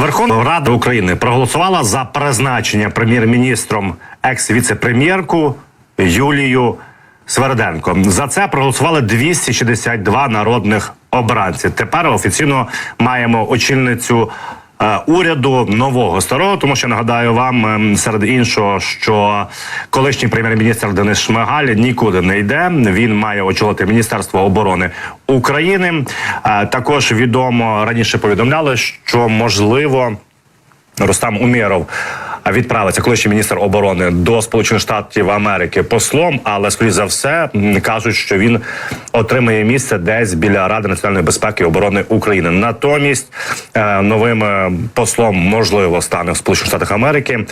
Верховна Рада України проголосувала за призначення прем'єр-міністром екс-віце-прем'єрку Юлію Сверденко. За це проголосували 262 народних обранці. Тепер офіційно маємо очільницю. Е, Уряду нового старого, тому що нагадаю вам ем, серед іншого, що колишній прем'єр-міністр Денис Шмигаль нікуди не йде. Він має очолити Міністерство оборони України. Е, Також відомо раніше повідомляли, що можливо Рустам Умєров відправиться колишній міністр оборони до Сполучених Штатів Америки послом, але скоріш за все кажуть, що він отримає місце десь біля Ради національної безпеки і оборони України. Натомість е, новим е, послом можливо стане в Сполучених Штатах Америки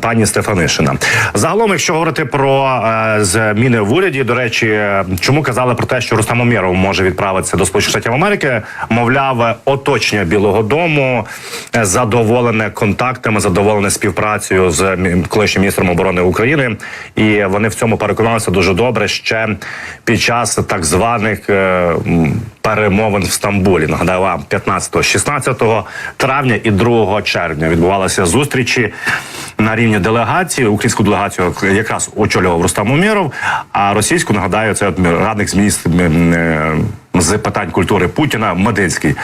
пані Стефанишина. Загалом, якщо говорити про е, зміни в уряді, до речі, е, чому казали про те, що Рустам Умєров може відправитися до Сполучених Штатів Америки, мовляв, е, оточення Білого Дому е, задоволене контактами, задоволене співпрацею з колишнім міністром оборони України, і вони в цьому переконалися дуже добре ще під час так званих е, перемовин в Стамбулі. Нагадаю вам 15-16 травня і 2 червня відбувалися зустрічі на рівні делегації. Українську делегацію якраз очолював Рустам Умєров, а російську нагадаю, це радник з міністр е, з питань культури Путіна Мединський.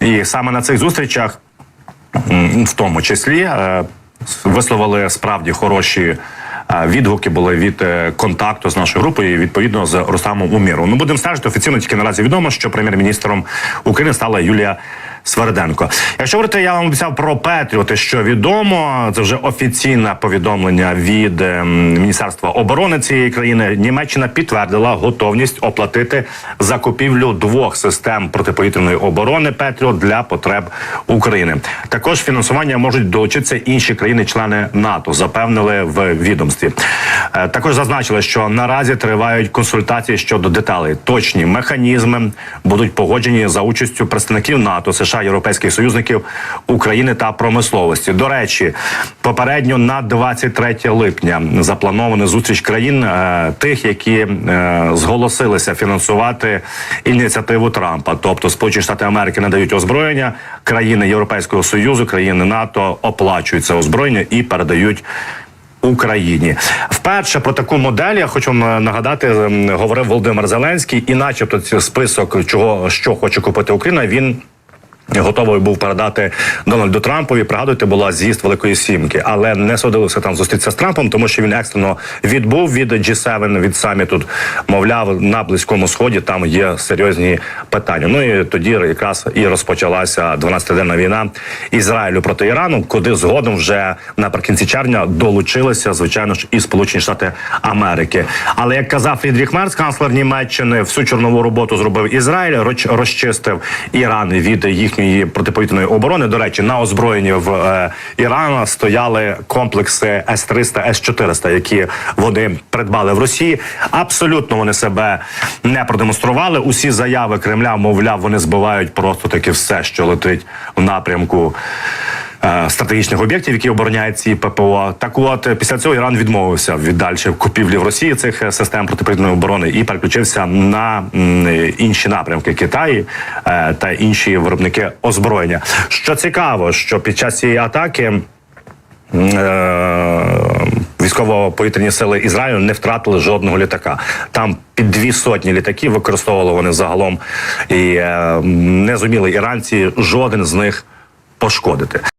І саме на цих зустрічах в тому числі е, висловили справді хороші. е, Відгуки були від контакту з нашою групою, і, відповідно з Рустамом Умєровим. Ми будемо стежити офіційно. Тільки наразі відомо, що прем'єр-міністром України стала Юлія Сверденко. Якщо говорити, я вам обіцяв про Петріоти, що відомо, це вже офіційне повідомлення від ем, Міністерства оборони цієї країни. Німеччина підтвердила готовність оплатити закупівлю двох систем протиповітряної оборони Петріот для потреб України. Також фінансування можуть долучитися інші країни-члени НАТО. Запевнили в відомстві. Е, Також зазначили, що наразі тривають консультації щодо деталей. Точні механізми будуть погоджені за участю представників НАТО, США, європейських союзників України та промисловості. До речі, попередньо на 23 липня запланована зустріч країн е, тих, які е, зголосилися фінансувати ініціативу Трампа, тобто Сполучені Штати Америки надають озброєння, країни Європейського союзу, країни НАТО оплачують це озброєння і передають. Україні вперше про таку модель я хочу нагадати. Говорив Володимир Зеленський, і, начебто, цей список чого що хоче купити Україна. Він Готовий був передати Дональду Трампові. Пригадуйте, була з'їзд Великої Сімки, але не судилося там зустрітися з Трампом, тому що він екстрено відбув від G7, від саміту. Мовляв, на близькому сході там є серйозні питання. Ну і тоді якраз і розпочалася 12-денна війна Ізраїлю проти Ірану, куди згодом вже наприкінці червня долучилися, звичайно ж, і Сполучені Штати Америки. Але як казав Фрідріх Мерц, канцлер Німеччини, всю чорнову роботу зробив Ізраїль, розчистив Іран від їхньої протиповітряної оборони. До речі, на озброєнні в е, Ірана стояли комплекси С-300, С-400, які вони придбали в Росії. Абсолютно вони себе не продемонстрували. Усі заяви Кремля, мовляв, вони збивають просто таки все, що летить в напрямку. Е, Стратегічних об'єктів, які обороняють ці ППО, так от після цього Іран відмовився від дальших купівлі в Росії цих е, систем протиповітряної оборони і переключився на інші напрямки Китаю е, та інші виробники озброєння. Що цікаво, що під час цієї атаки військово-повітряні сили Ізраїлю не втратили жодного літака. Там під дві сотні літаків використовували вони загалом, і не зуміли іранці жоден з них. Пошкодити